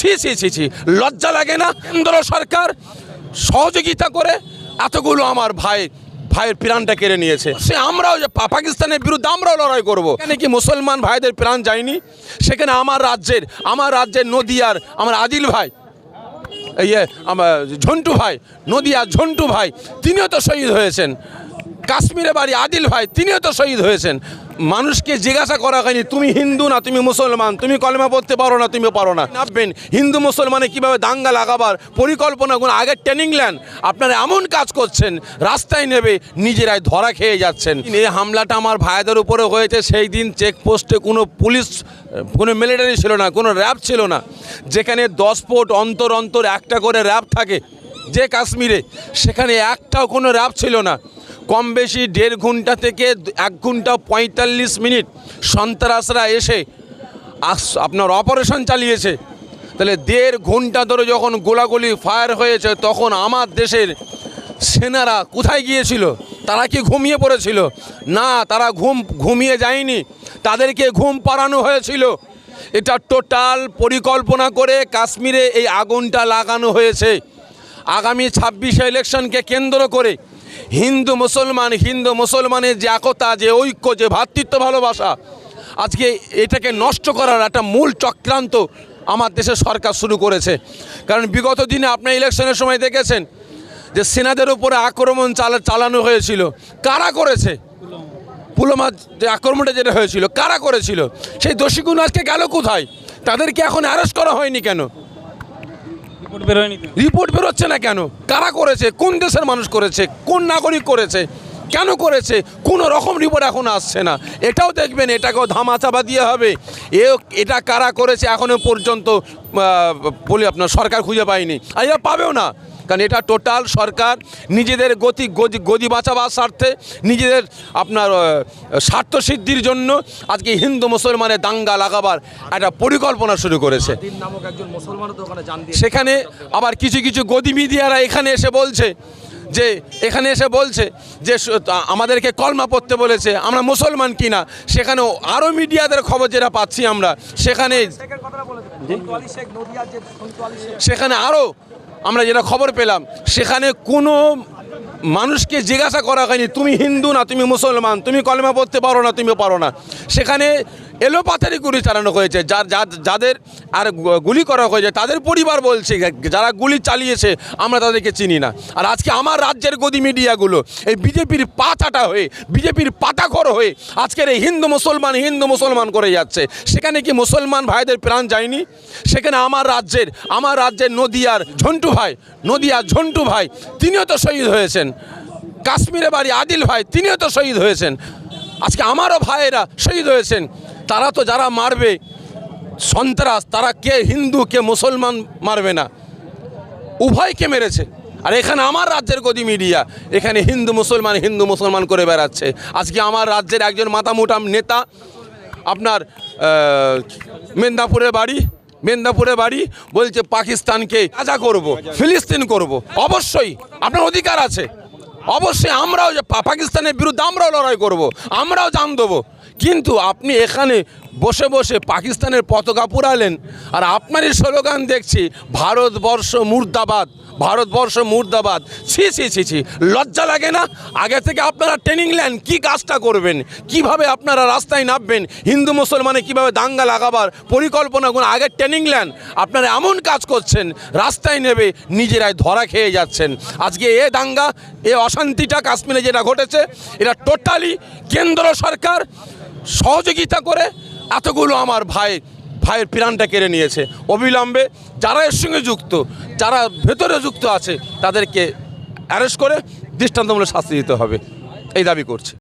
ছি ছি ছি ছি। লজ্জা লাগে না কেন্দ্র সরকার? সহযোগিতা করে এতগুলো আমার ভাই, ভাইয়ের প্রাণটা কেড়ে নিয়েছে। সে আমরাও যে পাকিস্তানের বিরুদ্ধে আমরাও লড়াই করব। এখানে কি মুসলমান ভাইদের প্রাণ যায়নি? সেখানে আমার রাজ্যের আমার রাজ্যের নদিয়ার, আমার আদিল ভাই ইয়ে আমার ঝন্টু ভাই নদিয়া ঝন্টু ভাই, তিনিও তো শহীদ হয়েছেন। কাশ্মীরে বাড়ি আদিল ভাই, তিনিও তো শহীদ হয়েছেন। মানুষকে জিজ্ঞাসা করা হয়নি, তুমি হিন্দু না, তুমি মুসলমান? তুমি কলমা পড়তে পারো না, তুমি পারো না? নামবেন হিন্দু মুসলমানে কীভাবে দাঙ্গা লাগাবার পরিকল্পনাগুলো আগে ট্রেনিং নেন, আপনারা এমন কাজ করছেন, রাস্তায় নেবে, নিজেরাই ধরা খেয়ে যাচ্ছেন। এই হামলাটা আমার ভাইদের উপরে হয়েছে, সেই দিন চেকপোস্টে কোনো পুলিশ, কোনো মিলিটারি ছিল না, কোনো র্যাব ছিল না। যেখানে দশ ফুট অন্তর অন্তর একটা করে র্যাব থাকে, যে কাশ্মীরে, সেখানে একটাও কোনো র্যাব ছিল না। কম বেশি দেড় ঘণ্টা থেকে এক ঘণ্টা পঁয়তাল্লিশ মিনিট সন্ত্রাসরা এসে আপনার অপারেশন চালিয়েছে। তাহলে দেড় ঘণ্টা ধরে যখন গোলাগুলি ফায়ার হয়েছে, তখন আমার দেশের সেনারা কোথায় গিয়েছিল? তারা কি ঘুমিয়ে পড়েছিল? না, তারা ঘুম, ঘুমিয়ে যায়নি। তাদেরকে ঘুম পাড়ানো হয়েছিল। এটা টোটাল পরিকল্পনা করে কাশ্মীরে এই আগুনটা লাগানো হয়েছে। আগামী ছাব্বিশে ইলেকশনকে কেন্দ্র করে হিন্দু মুসলমান, হিন্দু মুসলমানের যে একতা, যে ঐক্য, যে ভ্রাতৃত্ব ভালোবাসা, আজকে এটাকে নষ্ট করার একটা মূল চক্রান্ত আমার দেশের সরকার শুরু করেছে। কারণ বিগত দিনে আপনার ইলেকশনের সময় দেখেছেন যে সেনাদের উপরে আক্রমণ চালা, চালানো হয়েছিল। কারা করেছে? পুলমা যে আক্রমণটা যেটা হয়েছিল, কারা করেছিল? সেই দোষীগুলো আজকে গেল কোথায়? তাদেরকে এখন অ্যারেস্ট করা হয়নি কেন? রিপোর্ট বেরোচ্ছে না কেন? কারা করেছে? কোন দেশের মানুষ করেছে? কোন নাগরিক করেছে? কেন করেছে? কোনো রকম রিপোর্ট এখন আসছে না। এটাও দেখবেন, এটাকেও ধামাচাপা দিয়ে হবে। এ, এটা কারা করেছে এখনও পর্যন্ত বলি আপনার সরকার খুঁজে পায়নি। আর পাবেও না। কারণ এটা টোটাল সরকার নিজেদের গতি গদি গদি বাঁচাবার স্বার্থে নিজেদের আপনার স্বার্থ সিদ্ধির জন্য আজকে হিন্দু মুসলমানের দাঙ্গা লাগাবার একটা পরিকল্পনা শুরু করেছে। সেখানে আবার কিছু কিছু গদি মিডিয়ারা এখানে এসে বলছে যে এখানে এসে বলছে যে আমাদেরকে কলমা পড়তে বলেছে আমরা মুসলমান কিনা? সেখানেও আরও মিডিয়াদের খবর যেটা পাচ্ছি আমরা সেখানে সেখানে আরও আমরা যেটা খবর পেলাম, সেখানে কোনো মানুষকে জিজ্ঞাসা করা হয়নি, তুমি হিন্দু না, তুমি মুসলমান? তুমি কলমা পড়তে পারো না তুমি পারো না? সেখানে এলোপাথারি গুলি চালানো হয়েছে, যার যাদের আর গুলি করা হয়েছে, তাদের পরিবার বলছে যারা গুলি চালিয়েছে, আমরা তাদেরকে চিনি না। আর আজকে আমার রাজ্যের গদি মিডিয়াগুলো, এই বিজেপির পাতাটা হয়ে, বিজেপির পাতাখর হয়ে আজকের এই হিন্দু মুসলমান হিন্দু মুসলমান করে যাচ্ছে। সেখানে কি মুসলমান ভাইদের প্রাণ যায়নি? সেখানে আমার রাজ্যের আমার রাজ্যের নদিয়ার ঝন্টু ভাই, নদিয়ার ঝন্টু ভাই, তিনিও তো শহীদ হয়েছেন। কাশ্মীরে বাড়ি আদিল ভাই, তিনিও তো শহীদ হয়েছেন। আজকে আমারও ভাইয়েরা শহীদ হয়েছেন। তারা তো যারা মারবে সন্ত্রাস তারা কে হিন্দু কে মুসলমান মারবে না। উভয়কে মেরেছে। আর এখানে আমার রাজ্যের গদি মিডিয়া এখানে হিন্দু মুসলমান হিন্দু মুসলমান করে বেড়াচ্ছে। আজকে আমার রাজ্যের একজন মাতামুটাম নেতা আপনার আহ, মেদিনীপুরে বাড়ি মেদিনীপুরে বাড়ি বলছে পাকিস্তানকে কাজা করব ফিলিস্তিন করব। অবশ্যই আপনার অধিকার আছে। অবশ্যই আমরাও যে পাকিস্তানের বিরুদ্ধে আমরাও লড়াই করব আমরাও জান দেবো। কিন্তু আপনি এখানে বসে বসে পাকিস্তানের পতাকা পুরালেন। আর আপনারই স্লোগান দেখছি, ভারতবর্ষ মুর্দাবাদ ভারতবর্ষ মুর্দাবাদ। ছি ছি ছি ছি, লজ্জা লাগে না? আগে থেকে আপনারা ট্রেনিং নেন, কি কাজটা করবেন? কীভাবে আপনারা রাস্তায় নামবেন? হিন্দু, মুসলমানে কীভাবে দাঙ্গা লাগাবার পরিকল্পনাগুলো আগে ট্রেনিং নেন, আপনারা এমন কাজ করছেন, রাস্তায় নেবে, নিজেরাই ধরা খেয়ে যাচ্ছেন। আজকে এ দাঙ্গা, এ অশান্তিটা কাশ্মীরে যেটা ঘটেছে, এটা টোটালি কেন্দ্র সরকার সহযোগিতা করে এতগুলো আমার ভাই, ভাইয়ের প্রাণটা কেড়ে নিয়েছে। অবিলম্বে যারা এর সঙ্গে যুক্ত, যারা ভেতরে যুক্ত আছে, তাদেরকে অ্যারেস্ট করে দৃষ্টান্তমূলক শাস্তি দিতে হবে। এই দাবি করছে।